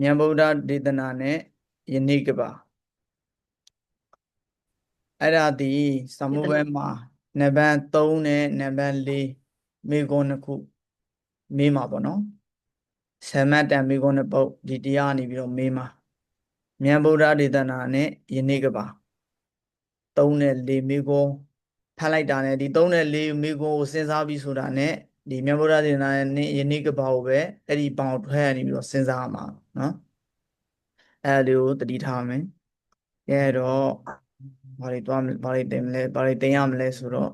မြန်ဗုဒ္ဓဒေသနာနဲ့ယနေ့ကပါအဲ့ဒါဒီသမုဘဲမှာနံပါတ်3နဲ့နံပါတ်4မိကုန်းတစ်ခုမေးမှာပေါ့နော်ဆမတ်တန်မိကုန်းတစ်ပုတ်ဒီတရားနေပြီးတော့မေးမှာမြန်ဗုဒ္ဓဒေသနာနဲ့ယနေ့ကပါ3နဲ့4မိကုန်းဖတ်လိုက်တာနဲ့ဒီ3နဲ့4မိကုန်းကိုစဉ်းစားပြီးဆိုတာနဲ့ဒီမြန်ဗုဒ္ဓဒေသနာနဲ့ယနေ့ကပါကိုပဲအဲ့ဒီပေါင်ထွဲရနေပြီးတော့စဉ်းစားရမှာ နော်အဲ့ဒီကိုတတိထားမယ်အဲတော့ဘာတွေသွားမလဲဘာတွေတင်မလဲဘာတွေတင်ရမလဲဆိုတော့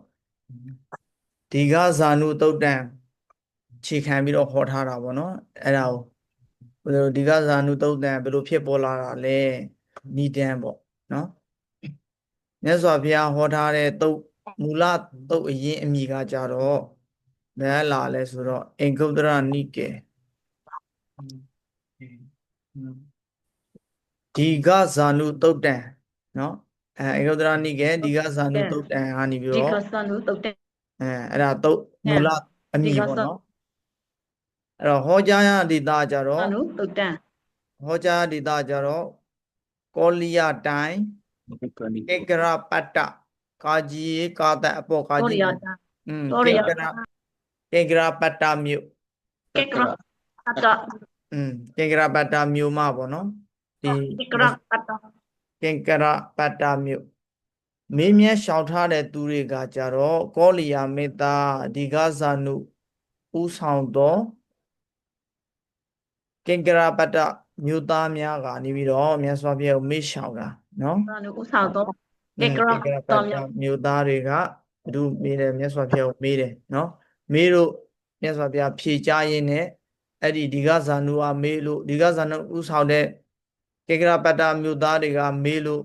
ဒီကဇာနုတုတ်တံခြေခံပြီးတော့ဟောထားတာပေါ့နော်အဲ့ဒါကိုဘယ်လိုဒီကဇာနုတုတ်တံဘယ်လိုဖြစ်ပေါ်လာတာလဲနိဒံပေါ့နော်မြတ်စွာဘုရားဟောထားတဲ့တုတ်မူလတုတ်အရင်အမိကကြတော့ဘယ်လာလဲဆိုတော့အင်္ဂုတ္တရနိကေ ဒီကဇာနုတုတ်တံနော်အဲအင်္ဂုတ္တရနိကေဒီကဇာနုတုတ်တံဟာနေပြီးဒီတော့ကစနုတုတ်တဲ့အဲအဲ့ဒါတုတ်မူလအမိပေါ့နော်အဲ့တော့ဟောကြားရဒေတာကြစတော့နုတုတ်တန်ဟောကြားဒေတာကြတော့ကောလိယတိုင်းကေကရပတ္တကာကြီးကာတအပေါ်ကာဟောကြီးရတာอืมဟောကေရကရကေကရပတ္တမြို့ကေကရအတာ อืมကင်္ကရပတ္တမြို့မပေါ့နော်ဒီကင်္ကရပတ္တကင်္ကရပတ္တမြို့မင်းမြတ်ရှောင်ထားတဲ့သူတွေကကြတော့ကောလီယာမေတ္တာဒီကဇာနုဥဆောင်သောကင်္ကရပတ္တမြို့သားများကနေပြီးတော့မြတ်စွာဘုရားကိုမေ့ရှောင်တာနော်ဇာနုဥဆောင်သောကင်္ကရပတ္တမြို့သားတွေကဘုသူမေးတယ်မြတ်စွာဘုရားကိုမေးတယ်နော်မေးလို့မြတ်စွာဘုရားဖြေကြားရင်းနဲ့ အဲ့ဒီဒီကဇာနုကမေးလို့ဒီကဇာနုဥဆောင်တဲ့ကင်္ဂရပတ္တမြို့သားတွေကမေးလို့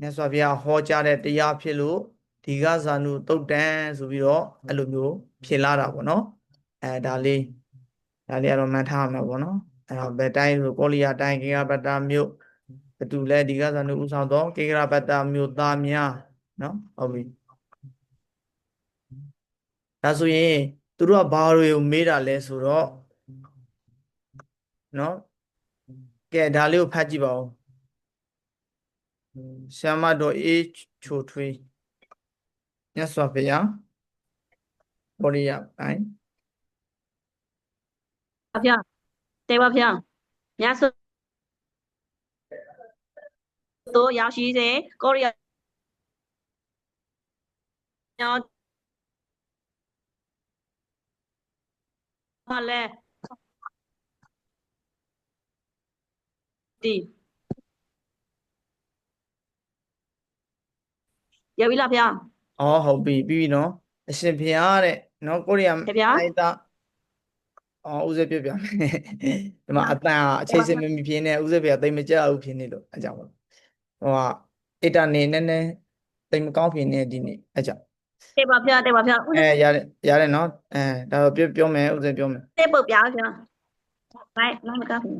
မြတ်စွာဘုရားဟောကြားတဲ့တရားဖြစ်လို့ဒီကဇာနုတုတ်တန်ဆိုပြီးတော့အဲ့လိုမျိုးဖြစ်လာတာပေါ့နော်အဲဒါလေးဒါလေးကတော့မှတ်ထားရမှာပေါ့နော်အဲ့တော့ဘယ်တိုင်းဆိုကောလီယာတိုင်းကင်္ဂရပတ္တမြို့ဘသူလဲဒီကဇာနုဥဆောင်တော့ကေကရပတ္တမြို့သားများနော်ဟုတ်ပြီဒါဆိုရင်သူတို့ကဘာတွေကိုမေးတာလဲဆိုတော့ နော်ကဲဒါလေးကိုဖတ်ကြည့်ပါဦးဆ iam မတော်အေးချိုထွေးမြတ်စွာဘုရားဘောရိယပိုင်းအဖေတေဝဖေမြတ်စွာတို့ရရှိစေကိုရီးယားညောမလဲ ဒီရပြီလားဖေဩဟုတ်ပြီပြီးပြီနော်အရှင်ဘုရားတဲ့နော်ကိုရိယာဖေဖေအဲ့ဒါအော်ဦးဇေပြပြမယ်ဒီမှာအတန်အချိန်စင်မမီဖြစ်နေဦးဇေပြတိတ်မကြဘူးဖြစ်နေလို့အကြောင်းပါဟိုကအစ်တာနေနဲ့နဲ့တိတ်မကောင်းဖြစ်နေဒီနေ့အကြောင်းတေပါဖေတေပါဖေဦးအဲရတယ်ရတယ်နော်အဲဒါတော့ပြောပြောမယ်ဦးဇေပြောမယ်တေပုတ်ပြားဖေလိုက်လိုက်မကဖေ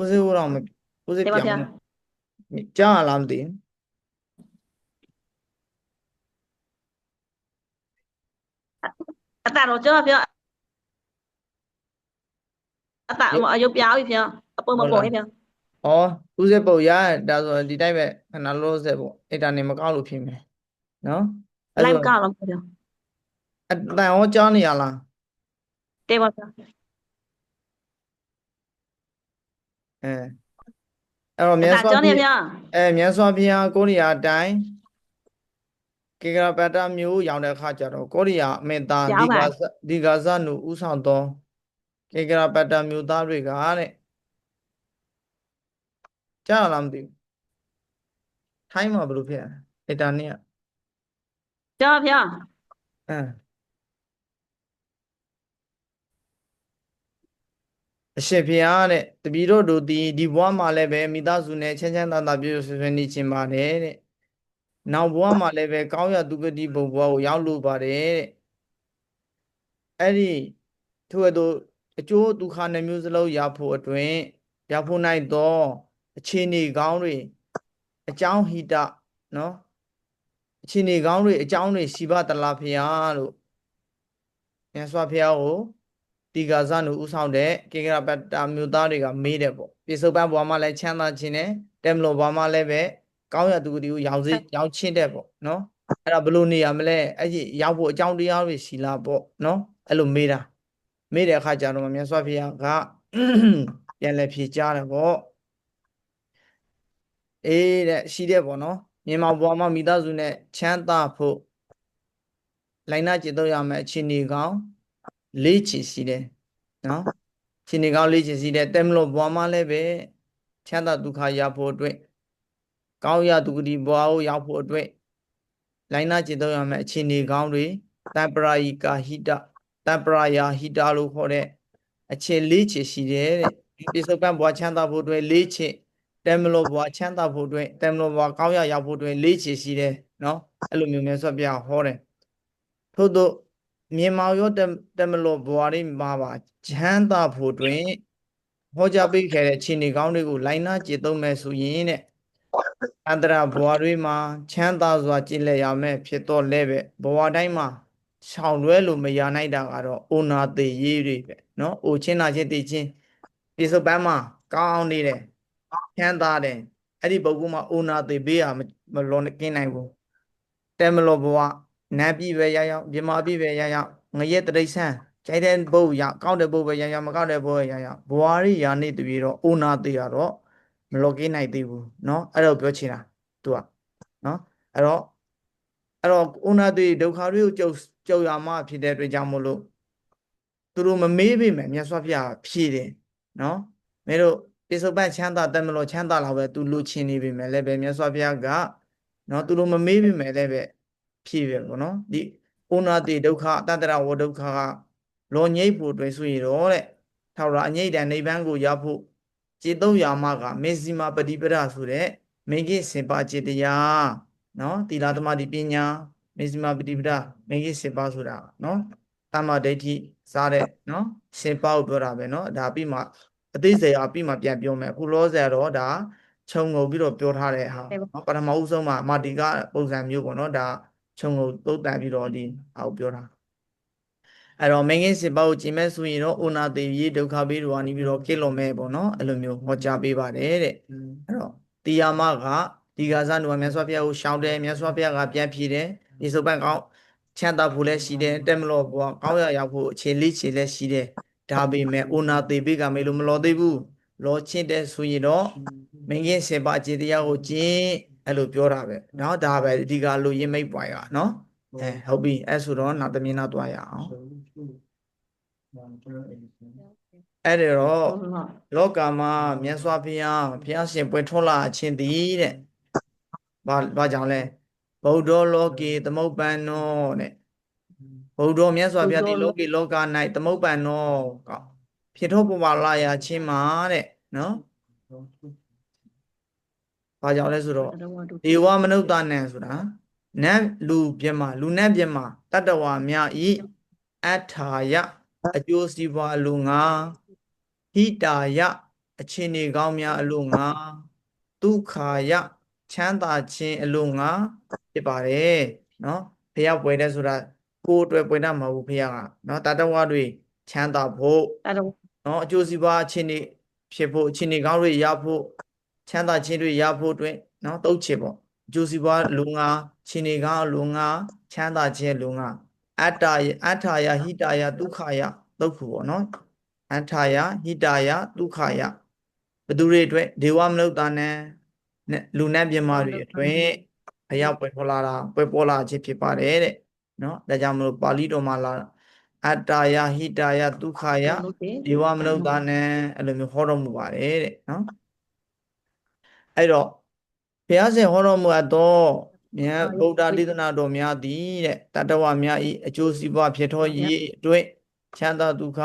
ဦးဇေဦးတော့မဦးဇေတေပြောပါင်းဖေမယ်ကြားရလားမသိဘူးအတာတော့ကြောဖေအတာအယုတ်ပြားပြီဖေအပုံမပေါ်ဟဲ့ဖေဩဦးဇေပုတ်ရဒါဆိုဒီတိုင်းပဲခဏလို့ဇေပေါ့အစ်တာနေမကောက်လို့ဖြစ်မယ်နော်အဲ့လိုက်ဆိုကတော့ဖေအတန်ဟောကြားနေရလားတေပါဖေ အဲအဲ့တော့မြတ်စွာကြောဘုနေရားဖေအဲမြတ်စွာဘုရားကိုရိယာတိုင်းကေကရပတ္တမျိုးရောက်တဲ့အခါကျတော့ကိုရိယာအမေတာဒီကဇဒီကဇနုဥဆောင်သောကေကရပတ္တမျိုးသားတွေကတဲ့ကြားရလားမသိဘူးထိုင်းမှာဘယ်လိုဖြစ်လဲအတာနဲ့ကြောဖေအဲ အရှင်ဘုရားတဲ့တပည့်တော်တို့ဒီဒီဘဝမှာလည်းပဲမိသားစုနဲ့ချမ်းချမ်းသာသာပြည့်စုံဆွေးနေခြင်းပါတယ်တဲ့နောက်ဘဝမှာလည်းပဲကောင်းရသူဂတိဘုံဘဝကိုရောက်လို့ပါတယ်တဲ့အဲ့ဒီထို့အတူအကျိုးဒုက္ခနှမျိုးစလုံးရဖို့အတွင်ရဖို့နိုင်သောအခြေအနေကောင်းတွေအကြောင်းဟိတနော်အခြေအနေကောင်းတွေအကြောင်းတွေရှိပါတလားဖေဟာလို့မြတ်စွာဘုရားကို တီကာဇနုဥဆောင်တဲ့ကေကရပတ္တာမြို့သားတွေကမေးတယ်ပေါ့ပိစုပန်ဘွားမလည်းချမ်းသာခြင်းနဲ့တက်မလို့ဘွားမလည်းပဲကောင်းရသူတူရောင်စေရောင်ချင်းတဲ့ပေါ့နော်အဲ့ဒါဘယ်လိုနေရမလဲအဲ့ဒီရောက်ဖို့အကြောင်းတရားတွေရှိလားပေါ့နော်အဲ့လိုမေးတာမေးတဲ့အခါကျတော့မြတ်စွာဘုရားကပြန်လဲဖြေကြားတယ်ပေါ့အေးတဲ့ရှိတဲ့ပေါ့နော်မြန်မာဘွားမမိသားစုနဲ့ချမ်းသာဖို့လိုင်းနာจิตတော့ရမယ်အခြေအနေကောင်း လေးချီရှိတယ်နော်အခြေအနေကောင်းလေးချီရှိတယ်တက်မလို့ဘွားမလည်းပဲချမ်းသာဒုက္ခရဖို့အတွက်ကောင်းရဒုက္ခဒီဘွားကိုရောက်ဖို့အတွက်လိုင်းနာจิตတော့ရမယ်အခြေအနေကောင်းတွေတပ္ပရာယိကာဟိတတပ္ပရာယာဟိတလို့ခေါ်တဲ့အခြေလေးချီရှိတယ်တဲ့ပိစုပန်ဘွားချမ်းသာဖို့အတွက်လေးချီတဲမလို့ဘွားချမ်းသာဖို့အတွက်တဲမလို့ဘွားကောင်းရရောက်ဖို့အတွက်လေးချီရှိတယ်နော်အဲ့လိုမျိုးမြတ်စွာဘုရားဟောတယ်ထို့သော မြန်မာရောတတမလို့ဘွားရိမှာပါချမ်းသာဖို့တွင်ဟောကြားပေးခဲ့တဲ့ခြေနေကောင်းတွေကိုလိုင်းနာကြည်သုံးမဲ့ဆိုရင်တဲ့အန္တရာဘွားတွေမှာချမ်းသာစွာကြည်လက်ရမယ်ဖြစ်တော့လဲပဲဘွားတိုင်းမှာခြောင်လွဲလို့မရနိုင်တာကတော့အိုနာသေးရေးတွေပဲเนาะအိုချင်းနာချင်းတည်ချင်းပြေစုပ်ပန်းမှာကောင်းနေတယ်ချမ်းသာတယ်အဲ့ဒီပုဂ္ဂိုလ်မှာအိုနာသေးပေးရမမလောကင်းနိုင်ဘူးတဲမလို့ဘွား နတ်ပြည်ပဲရရောက်မြမပြည်ပဲရရောက်ငရဲတရိษံကြိုက်တဲ့ဘုတ်ရကောက်တဲ့ဘုတ်ပဲရရောက်မကောက်တဲ့ဘုတ်ရရောက်ဘွာရိယာနေတပြီးတော့အိုနာသေးရတော့မလောကင်းနိုင်သေးဘူးเนาะအဲ့တော့ပြောချင်တာသူကเนาะအဲ့တော့အဲ့တော့အိုနာသေးဒုက္ခတွေကိုကြုံကြုံရမှဖြစ်တဲ့အတွက်ကြောင့်မို့လို့သူတို့မမေးပေမဲ့မြတ်စွာဘုရားဖြေတယ်เนาะမင်းတို့ပိစုပတ်ချမ်းသာတက်မလို့ချမ်းသာလာပဲသူလူချင်းနေပေမဲ့လည်းပဲမြတ်စွာဘုရားကเนาะသူတို့မမေးပေမဲ့လည်းပဲ ဖြစ်ပဲပေါ့နော်ဒီအိုနာတိဒုက္ခတတရဝဒုက္ခကလောငိပ်ဖို့တွင်ဆိုရတော့တဲ့ထောက်ရအငိပ်တန်နိဗ္ဗာန်ကိုရောက်ဖို့ခြေသုံးရာမကမေဇီမာပฏิပဒဆိုတဲ့မင်္ဂိစင်ပါခြေတရားနော်တိလာသမာဓိပညာမေဇီမာပฏิပဒမင်္ဂိစင်ပါဆိုတာနော်တမဒိဋ္ဌိစားတဲ့နော်စင်ပါကိုပြောတာပဲနော်ဒါပြီးမှအသေးစိတ်အပြီးမှပြန်ပြောမယ်ခုလောဆရာတော့ဒါခြုံငုံပြီးတော့ပြောထားတဲ့ဟာနော်ပထမဦးဆုံးမှာမာတိကပုံစံမျိုးပေါ့နော်ဒါ ခြုံကိုသုတ်တန်ပြီးတော့ဒီအောက်ပြောတာအဲ့တော့မင်းကင်းစစ်ပေါ့ကိုကြည်မဲ့ဆိုရင်တော့ဩနာတေရီဒုက္ခဘေးတွေကနေပြီးတော့ကိလွန်မဲ့ပေါ့နော်အဲ့လိုမျိုးဟောကြားပေးပါတယ်တဲ့အဲ့တော့တီယာမကဒီကစားနုမြတ်စွာဘုရားကိုရှောင်းတယ်မြတ်စွာဘုရားကပြန်ဖြေတယ်ဒီစုပ်ပန်ကောင်းချမ်းသာဖို့လည်းရှိတယ်တက်မလို့ဘောကောင်းရရောက်ဖို့အခြေလေးခြေလည်းရှိတယ်ဒါပေမဲ့ဩနာတေဘေးကမေလို့မလောသေးဘူးလောချင်းတဲ့ဆိုရင်တော့မင်းကင်းစစ်ပါအခြေတရားကိုကျင့် အဲ့လိုပြောတာပဲเนาะဒါပဲအဓိကလူရင်းမိတ်ပွားရเนาะအဲဟုတ်ပြီအဲ့ဆိုတော့နောက်သမင်းနောက်တွားရအောင်အဲ့ဒါတော့လောကမှာမြတ်စွာဘုရားဘုရားရှင်ပွင့်ထွန်းလာခြင်းတည်တဲ့ဘာဘာကြောင့်လဲဗုဒ္ဓလောကေသမုပ္ပန္နောတဲ့ဗုဒ္ဓမြတ်စွာဘုရားဒီလောကေလောက၌သမုပ္ပန္နောကဖြစ်ထောပဝလာရခြင်းမှာတဲ့နော် ဘာကြောင့်လဲဆိုတော့ဒေဝမနုဿနံဆိုတာနတ်လူပြမလူနတ်ပြမတတ္တဝါများဤအထာယအကျိုးစီးပွားအလိုငါဟိတာယအချင်းနေကောင်းများအလိုငါဒုက္ခာယချမ်းသာခြင်းအလိုငါဖြစ်ပါတယ်နော်ဖះပွဲတဲ့ဆိုတာကိုယ်အတွက်ပွဲတတ်မှာဘူးဖះကနော်တတ္တဝါတွေချမ်းသာဖို့အဲ့တော့နော်အကျိုးစီးပွားအချင်းနေဖြစ်ဖို့အချင်းနေကောင်းတွေရဖို့ ချမ်းသာခြင်းတွေရဖို့အတွက်နော်တုတ်ချေပေါ့အကျိုးစီးပွားလူငါချင်းနေကောင်းလူငါချမ်းသာခြင်းလူငါအတ္တယအတ္ထာယဟိတာယဒုက္ခယတုတ်ခုပေါ့နော်အတ္ထာယဟိတာယဒုက္ခယဘသူတွေအတွက်ဒေဝမနုဿာနံနဲ့လူနဲ့ပြမတွေအတွက်အရောက်ပွဲပေါ်လာတာပွဲပေါ်လာခြင်းဖြစ်ပါတယ်တဲ့နော်ဒါကြောင့်မလို့ပါဠိတော်မှာလာအတ္တယဟိတာယဒုက္ခယဒေဝမနုဿာနံအဲ့လိုမျိုးဟောတော်မူပါတယ်တဲ့နော် အဲ့တော့ဘုရားရှင်ဟောတော်မူအပ်သောမြတ်ဗုဒ္ဓဒေသနာတော်များသည်တဲ့တတ္တဝများဤအကျိုးစီးပွားဖြစ်တော်ရည်အတွက်ချမ်းသာဒုက္ခ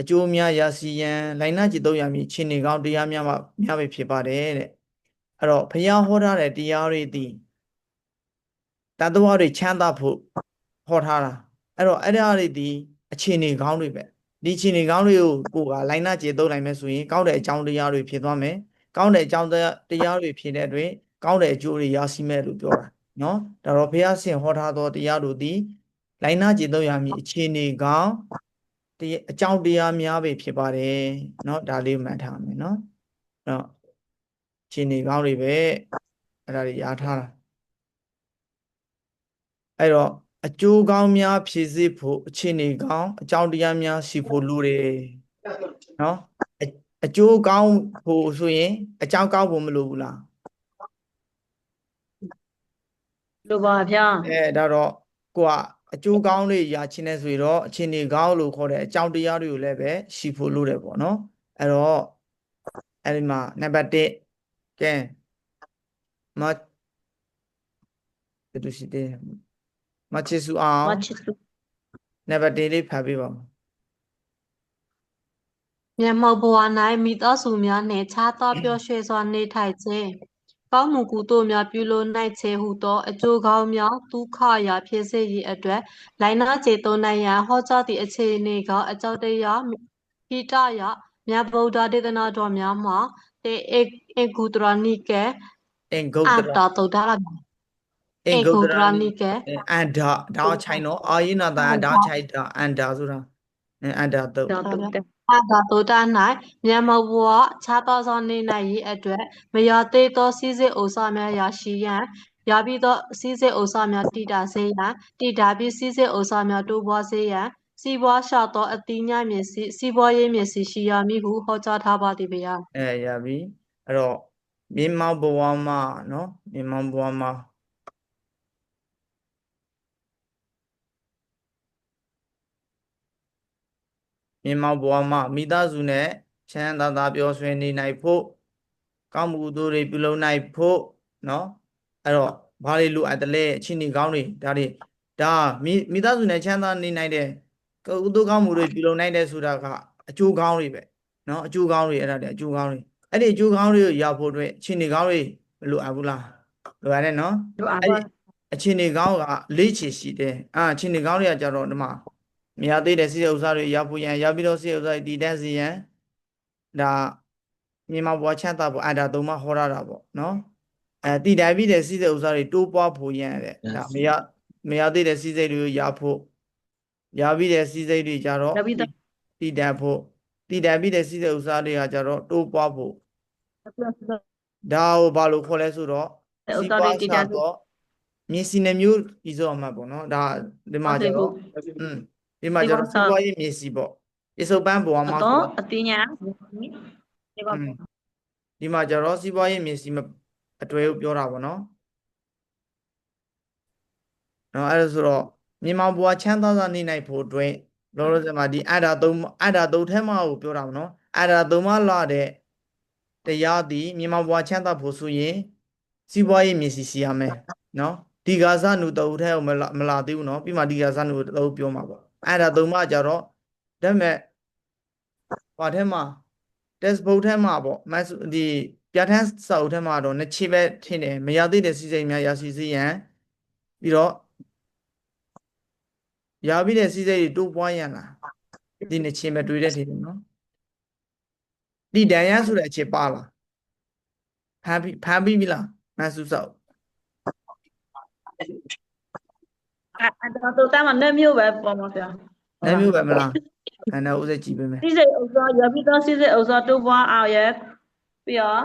အကျိုးများရစီရန်လိုင်နာจิตတော့ရမည်ခြေနေကောင်းတရားများမှများပဲဖြစ်ပါတယ်တဲ့အဲ့တော့ဘုရားဟောထားတဲ့တရားတွေသည်တတ္တဝတွေချမ်းသာဖို့ဟောထားတာအဲ့တော့အဲ့ဒါတွေဒီအခြေအနေကောင်းတွေပဲဒီအခြေအနေကောင်းတွေကိုကိုယ်ကလိုင်းနာကျေသုံးနိုင်မယ်ဆိုရင်ကောင်းတဲ့အကြောင်းတရားတွေဖြစ်သွားမယ် ကောင်းတဲ့အကြောင်းတရားတွေဖြစ်တဲ့အတွင်းကောင်းတဲ့အကျိုးတွေရရှိမယ်လို့ပြောတာနော်ဒါတော့ဘုရားရှင်ဟောထားသောတရားတို့သည်လိုင်းနာကျေသုံးရမည်အခြေအနေကောင်းအကြောင်းတရားများပဲဖြစ်ပါတယ်နော်ဒါလေးမှတ်ထားမယ်နော်အဲ့တော့အခြေအနေကောင်းတွေပဲအဲ့ဒါတွေရထားတာအဲ့တော့အကျိုးကောင်းများဖြစ်စေဖို့အခြေအနေကောင်းအကြောင်းတရားများရှိဖို့လိုတယ်နော် အအကျိုးကောင်းဖို့ဆိုရင်အကြောင်းကောင်းဖို့မလိုဘူးလားလိုပါဗျာအဲဒါတော့ကိုကအကျိုးကောင်းတွေရချင်တဲ့ဆိုရင်တော့အခြေအနေကောင်းလို့ခေါ်တဲ့အကြောင်းတရားတွေကိုလည်းပဲရှိဖို့လိုတယ်ပေါ့နော်အဲ့တော့အဲ့ဒီမှာနံပါတ်1ကဲမဘယ်လိုရှိသေးလဲမချစ်စုအောင်မချစ်သူနံပါတ်1လေးဖတ်ပေးပါဦး မျက်မှောက်ဘဝ၌မိသားစုများနှင့်ခြားသောပျော်ရွှင်စွာနေထိုင်ခြင်းကောင်းမှုကုသိုလ်များပြုလုပ်နိုင်ခြင်းဟုသောအကျိုးကောင်းများဒုက္ခရာဖြစ်စေရန်အတွက်လိုင်နာကျေသုံးနိုင်ရန်ဟောကြားသည့်အခြေအနေကအကြောင်းတရားဟိတယမြတ်ဗုဒ္ဓဒေသနာတော်များမှာတေဧဧကုတရနိကေအင်္ဂုတ္အတတ္တရသုဒ္ဓရာအင်ဧ္ဂုကုတ္တတရရနိကေအန္ဒဒါချိုင်နော်အာယနာတာဒါချိုင်တာအန္ဒဆိုတာအန္ဒတုတ်တော့တု တ်တယ်အာသာတောတ၌မြန်မာဘဝခြားသောစွာနေနိုင်ရေးအတွက်မရသေးသောစီးစိမ်ဥစ္စာများရရှိရန်ရပြီးသောစီးစိမ်ဥစ္စာများတည်တာစေရန်တည်တာပြီးစီးစိမ်ဥစ္စာများတိုးပွားစေရန်စီးပွားရှာသောအတိညာမျက်စိစီးပွားရေးမျက်စိရှိရမည်ဟုဟောကြားထားပါသည်ဗျာအဲရပြီအဲ့တော့မြင်းမောက်ဘဝမှာနော်မြင်းမောက်ဘဝမှာ မြင်းမောက်ဘဝမှာမိသားစုနဲ့ချမ်းသာသာပျော်ရွှင်နေနိုင်ဖို့ကောင်းမှုကုသိုလ်တွေပြုလုပ်နိုင်ဖို့နော်အဲ့တော့ဘာတွေလိုအပ်တယ်လဲအချင်းကြီးကောင်းတွေဒါတွေဒါမိမိသားစုနဲ့ချမ်းသာနေနိုင်တဲ့ကုသိုလ်ကောင်းမှုတွေပြုလုပ်နိုင်တယ်ဆိုတာကအကျိုးကောင်းတွေပဲနော်အကျိုးကောင်းတွေအဲ့ဒါတွေအကျိုးကောင်းတွေအဲ့ဒီအကျိုးကောင်းတွေကိုရဖို့အတွက်အချိန်နေကောင်းတွေမလိုအပ်ဘူးလားလိုရတယ်နော်လိုအပ်အဲ့ပါဒီအချိန်နေကောင်းကလေးချေရှိတယ်အာအချိန်နေကောင်းတွေကကြတော့ဒီမှာ မရသေးတဲ့စိတဲ့ဥစ္စာတွေရဖို့ရန်ရပြီးတော့စိတဲ့ဥစ္စာတွေတည်တတ်စေရန်ဒါမြန်မာဘွားချမ်းသာဖို့အတာသုံးမဟောရတာပေါ့နော်အဲတည်တယ်ပြီးတဲ့စိတဲ့ဥစ္စာတွေတိုးပွားဖို့ရန်တဲ့ဒါမရမရသေးတဲ့စိစိတ်တွေကိုရဖို့ရပြီးတဲ့စိစိတ်တွေကြတော့ရပြီးတော့တည်တတ်ဖို့တည်တယ်ပြီးတဲ့စိတဲ့ဥစ္စာတွေကကြတော့တိုးပွားဖို့ဒါကိုဘာလို့ခေါ်လဲဆိုတော့ဥစ္စာတွေတည်တတ်ဖို့တော့မျက်စိနှမျိုးဤဆိုအမှတ်ပေါ့နော်ဒါဒီမှာကျတော့อืม ဒီမှာကျတော့ဒီစီးမှာပွားရေးမျက်စိပေါ့ပစ္စုပန်ဘဝမှာတော့ဆိုအတိညာဒီပါอืมဒီမှာကျတော့စီးပွားရေးမျက်စိမအတွဲကိုပြောတာပေါ့နော်နော်အဲ့ဒါဆိုတော့မြန်မာဘဝချမ်းသာသာနေနိုင်ဖို့အတွက်လောလောဆယ်မှာဒီအတ္တသုံးအတ္တသုံးထဲမှာကိုပြောတာပေါ့နော်အတ္တသုံးမှာလာတဲ့တရားသည်မြန်မာဘဝချမ်းသာဖို့ဆိုရင်စီးပွားရေးမျက်စိရှိရမယ်နော်ဒီကာသနုတဝထဲကိုမလာမလာသေးဘူးနော်ပြီးမှဒီကာသနုတဝပြောမှာပေါ့ အဲ့ဒါသုံးမှာကြတော့ဒါပေမဲ့ဘာထဲမှာ test book ထဲမှာပေါ့မဆူဒီပြဋ္ဌာန်းစာအုပ်ထဲမှာတော့နှစ်ချေပဲထင်တယ်မရသေးတဲ့စီစိမ်များရရှိစေရန်ပြီးတော့ရပြီးတဲ့စီစိမ်တွေတိုးပွားရန်လားဒီနှစ်ချေပဲတွေ့တဲ့ထင်တယ်နော်ဒီတန်ရန်ဆိုတဲ့အချေပါလားဖမ်းပြီးဖမ်းပြီးပြီလားမဆူစာအုပ် အဲ့ဒါတော့တာမနဲ့မျိုးပဲပေါ်မှာဗျာလည်းမျိုးပဲမလားအဲ့ဒါဥစ္စာကြည့်ပေးမယ်စီစိတ်ဥစ္စာရပြီးတော့စီစိတ်ဥစ္စာတိုးပွားအောင်ရဲ့ပြီးတော့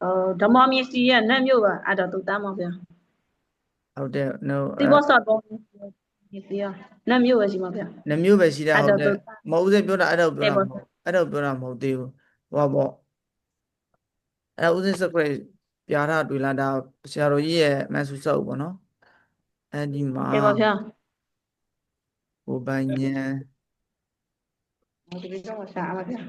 ဟိုဓမ္မမြစီရဲ့နဲ့မျိုးပဲအဲ့ဒါတော့တာမှာဗျာဟုတ်တယ် no ဒီဘောဆော့တော့မြစီရနဲ့မျိုးပဲရှိမှာဗျာနှမျိုးပဲရှိတာအဲ့ဟုတ်တော့တယ်မဟုတ်ဦးစေပြောတာအဲ့ဒါကိုပြောတာမအဲ့ဟုတ်ပေါ့အဲ့ဒါကိုပြောတာမဟုတ်သေးဘူးဟောပေါ့အဲ့ဒါဦးစေစကရက်ပြားထားတွေ့လာတာဆရာတော်ကြီးရဲ့မဆူဆောက်ပေါ့နော် အဲ့ဒီမှာအေးပါဗျာဟိုပိုင်ညံဒီလိုတော့ရှာပါဗျာ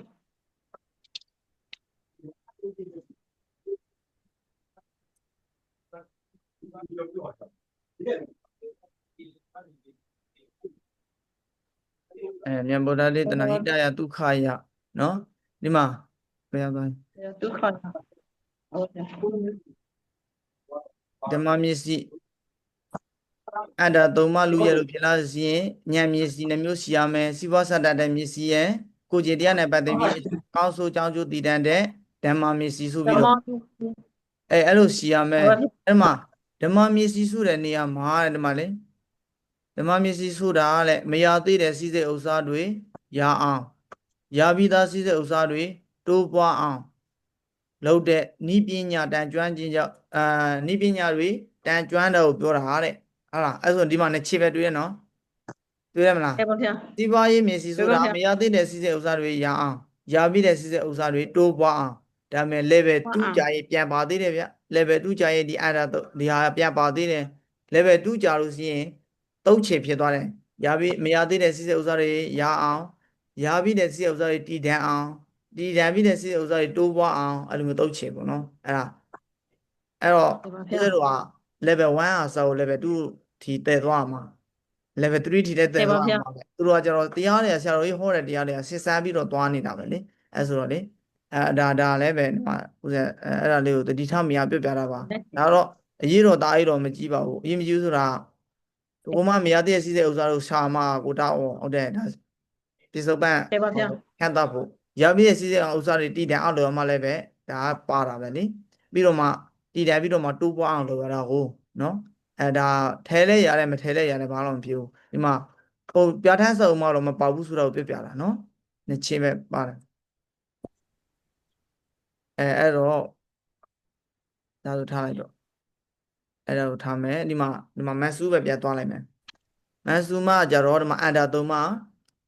အဲမြန်ဗုဒ္ဓလေးတနာဟိတယဒုက္ခယနော်ဒီမှာဘယ်ရောက်သွားလဲဒုက္ခဟုတ်တယ်ဓမ္မမျက်စိ အဲ့ဒါသုံးမလူရလို့ဖြစ်လာစီရင်ဉာဏ်မျက်စိနှမျိုးရှိရမယ်စီးပွားစတတ်တဲ့မျက်စိရဲ့ကိုယ်ကျင်တရားနဲ့ပတ်သက်ပြီးကောင်းဆိုးကြောင်းကျိုးတည်တတ်တဲ့ဓမ္မမျက်စိဆိုဓပြီးမ္မတော့အဲအဲ့လိုရှိရမယ်ဟုတ်ပါပြီအဲ့မှာဓမ္မမျက်စိဆိုတဲ့နေရာမှာတဲ့ဒီမှာလေဓမ္မမျက်စိဆိုတာကလည်းမရသေးတဲ့စီးစိမ်ဥစ္စာတွေရအောင်ရပြီးသားစီးစိမ်ဥစ္စာတွေတိုးပွားအောင်လုပ်တဲ့ဤပညာတန်ကျွမ်းခြင်းကြောင့်အာဤပညာတွေတန်ကျွမ်းတယ်ကိုပြောတာတဲ့ ဟုတ်လားအဲ့ဆိုဒီမှာနဲ့ခြေပဲတွေ့ရနော်တွေ့ရမလားကဲပါဗျာစီးပွားရေးမျက်စိဆိုတာဟုတ်ပါဗျာမရသေးတဲ့စီးစိမ်ဥစ္စာတွေရအောင်ရပြီးတဲ့စီးစိမ်ဥစ္စာတွေတိုးပွားအောင်ဒါပေမဲ့ level ပွားအောင်2ကြာရင်ပြန်ပါသေးတယ်ဗျ level 2ကြာရင်ဒီအဲ့ဒါတော့ဒီဟာပြန်ပါသေးတယ် level 2ကြာလို့ရှိရင်သုံးချေဖြစ်သွားတယ်ရပြီးမရသေးတဲ့စီးစိမ်ဥစ္စာတွေရအောင်ရပြီးတဲ့စီးစိမ်ဥစ္စာတွေတည်တံ့အောင်တည်တံ့ပြီးတဲ့စီးစိမ်ဥစ္စာတွေတိုးပွားအောင်အဲ့လိုမျိုးသုံးချေပေါ့နော်အဲ့ဒါအဲ့တော့ကဲပါဒီဗျာလိုက level 1အစားကို level 2ထိတည်သွားမှာ level 3ထိလည်းတည်ကဲပါသွားဗျာမှာပဲသူတို့ကကျတော့တရားတွေကဆရာတော်ကြီးဟောတဲ့တရားတွေကစစ်စမ်းပြီးတော့သွားနေတာပဲလေအဲဆိုတော့လေအဲဒါဒါလည်းပဲဒီမှာဦးဇင်းအဲအဲ့ဒါလေးကိုတတိထမရပြတ်ပြတာပါဒါတော့အရေးတော်တားရေးတော်မကြည့်ပါဘူးအရေးမကြီးဘူးဆိုတာကိုမမရတဲ့စီးတဲ့ဥစ္စာတို့ရှာမကိုတောက်အောင်ဟုတ်တယ်ဒါပြစ္ဆုတ်ပန့်ကဲပါဗျာခန့်တတ်ဖို့ရပြည့်စီးတဲ့ဥစ္စာတွေတည်တယ်အောက်တော်မှလည်းပဲဒါကပါတာပဲလေပြီးတော့မှ တည်တယ်ပြီးတော့မှတိုးပွားအောင်လုပ်ရတာကိုနော်အဲဒါထဲလဲရတယ်မထဲလဲရတယ်ဘာလို့မဖြစ်ဘူးဒီမှာဟိုပြဋ္ဌာန်းစုံမှတော့မပေါဘူးဆိုတော့ပြပြတာနော်နှစ်ချင်းပဲပါတယ်အဲအဲ့တော့ဒါဆိုထားလိုက်တော့အဲ့ဒါကိုထားမယ်ဒီမှာဒီမှာမတ်ဆူပဲပြတ်သွားလိုက်မယ်မတ်ဆူမကြတော့ဒီမှာအန္တာသုံးမှာ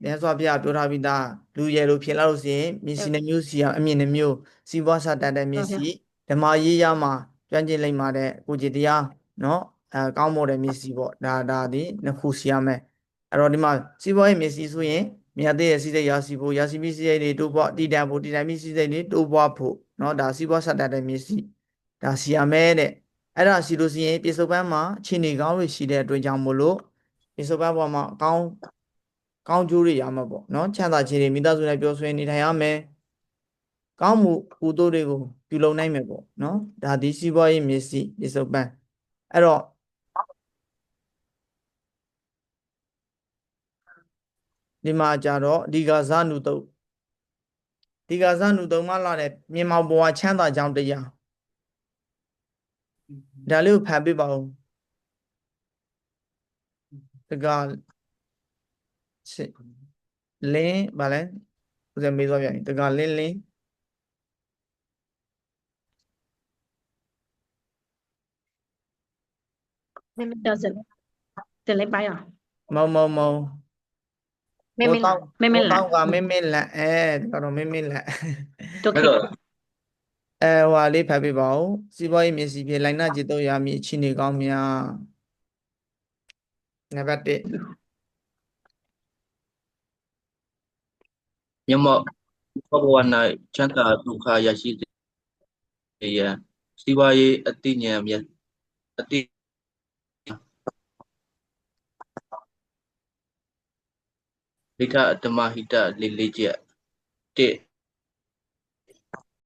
မြတ်စွာဘုရားပြောထားပြီးသားလူရယ်လို့ဖြစ်လာလို့ရှိရင်မျက်စိနှမျိုးစီအောင်အမြင်နှမျိုးစီးပွားစားတတ်တဲ့မျက်စိ ဓမ္မရေးရမှာကျွမ်းကျင်လိမ့်မှာတဲ့ကိုကြည်တရားနော်အဲကောင်းမို့တဲ့မျက်စိပေါ့ဒါဒါဒီနှစ်ခုစီရမယ်အဲ့တော့ဒီမှာစီးပွားရေးမျက်စိဆိုရင်မြတ်တဲ့စီးတဲ့ရာစီဖို့ရာစီပြီးစီးတဲ့တွေတိုးပွားတည်တံဖို့တည်တံပြီးစီးတဲ့တွေတိုးပွားဖို့နော်ဒါစီးပွားစားတတ်တဲ့မျက်စိဒါစီရမယ်တဲ့အဲ့ဒါစီလို့ရှိရင်ပြေစုံပန်းမှာခြေနေကောင်းတွေရှိတဲ့အတွက်ကြောင့်မို့လို့ပြေစုံပန်းပေါ်မှာအကောင်းကောင်းကျိုးတွေရမှာပေါ့နော်ချမ်းသာခြင်းတွေမိသားစုနဲ့ပျော်ရွှင်နေထိုင်ရမယ် ကောင်းမှုကုသိုလ်တွေကိုပြုလုပ်နိုင်မယ်ပေါ့နော်ဒါဒီစီးပွားရေးမျက်စိပြေစုံပန်းအဲ့တော့ဒီမှာကြတော့ဒီကဇနုတုတ်ဒီကဇနုတုတ်မှလာတဲ့မြင်မောင်ဘဝချမ်းသာကြောင်းတရားဒါလေးကိုဖတ်ပြပါဦးတကစစ်လင်းဗာလဲဦးဇင်းမေးသွားပြန်ပြီတကလင်းလင်း မမေကျောက်စက်တယ်လေးပါရအောင်မုံမုံမုံမမေတော့မင်းမင်းလားတော့ကမင်းမင်းလက်အဲဒီကတော့မင်းမင်းလက်ဒုက္ခအဲ့တော့အဲဟွာလေးဖတ်ပြပါဦးစီးပွားရေးမျက်စိဖြင့်လိုင်နာจิตတော့ရမည်အချင်းနေကောင်းများနံပါတ်1မြတ်မောဘဝ၌ချမ်းသာဒုက္ခရရှိစေရန်စီးပွားရေးအသိဉာဏ်မြတ်အသိ ဒိဋ္ဌဓမ္မဟိတလေးလေးချက်တစ်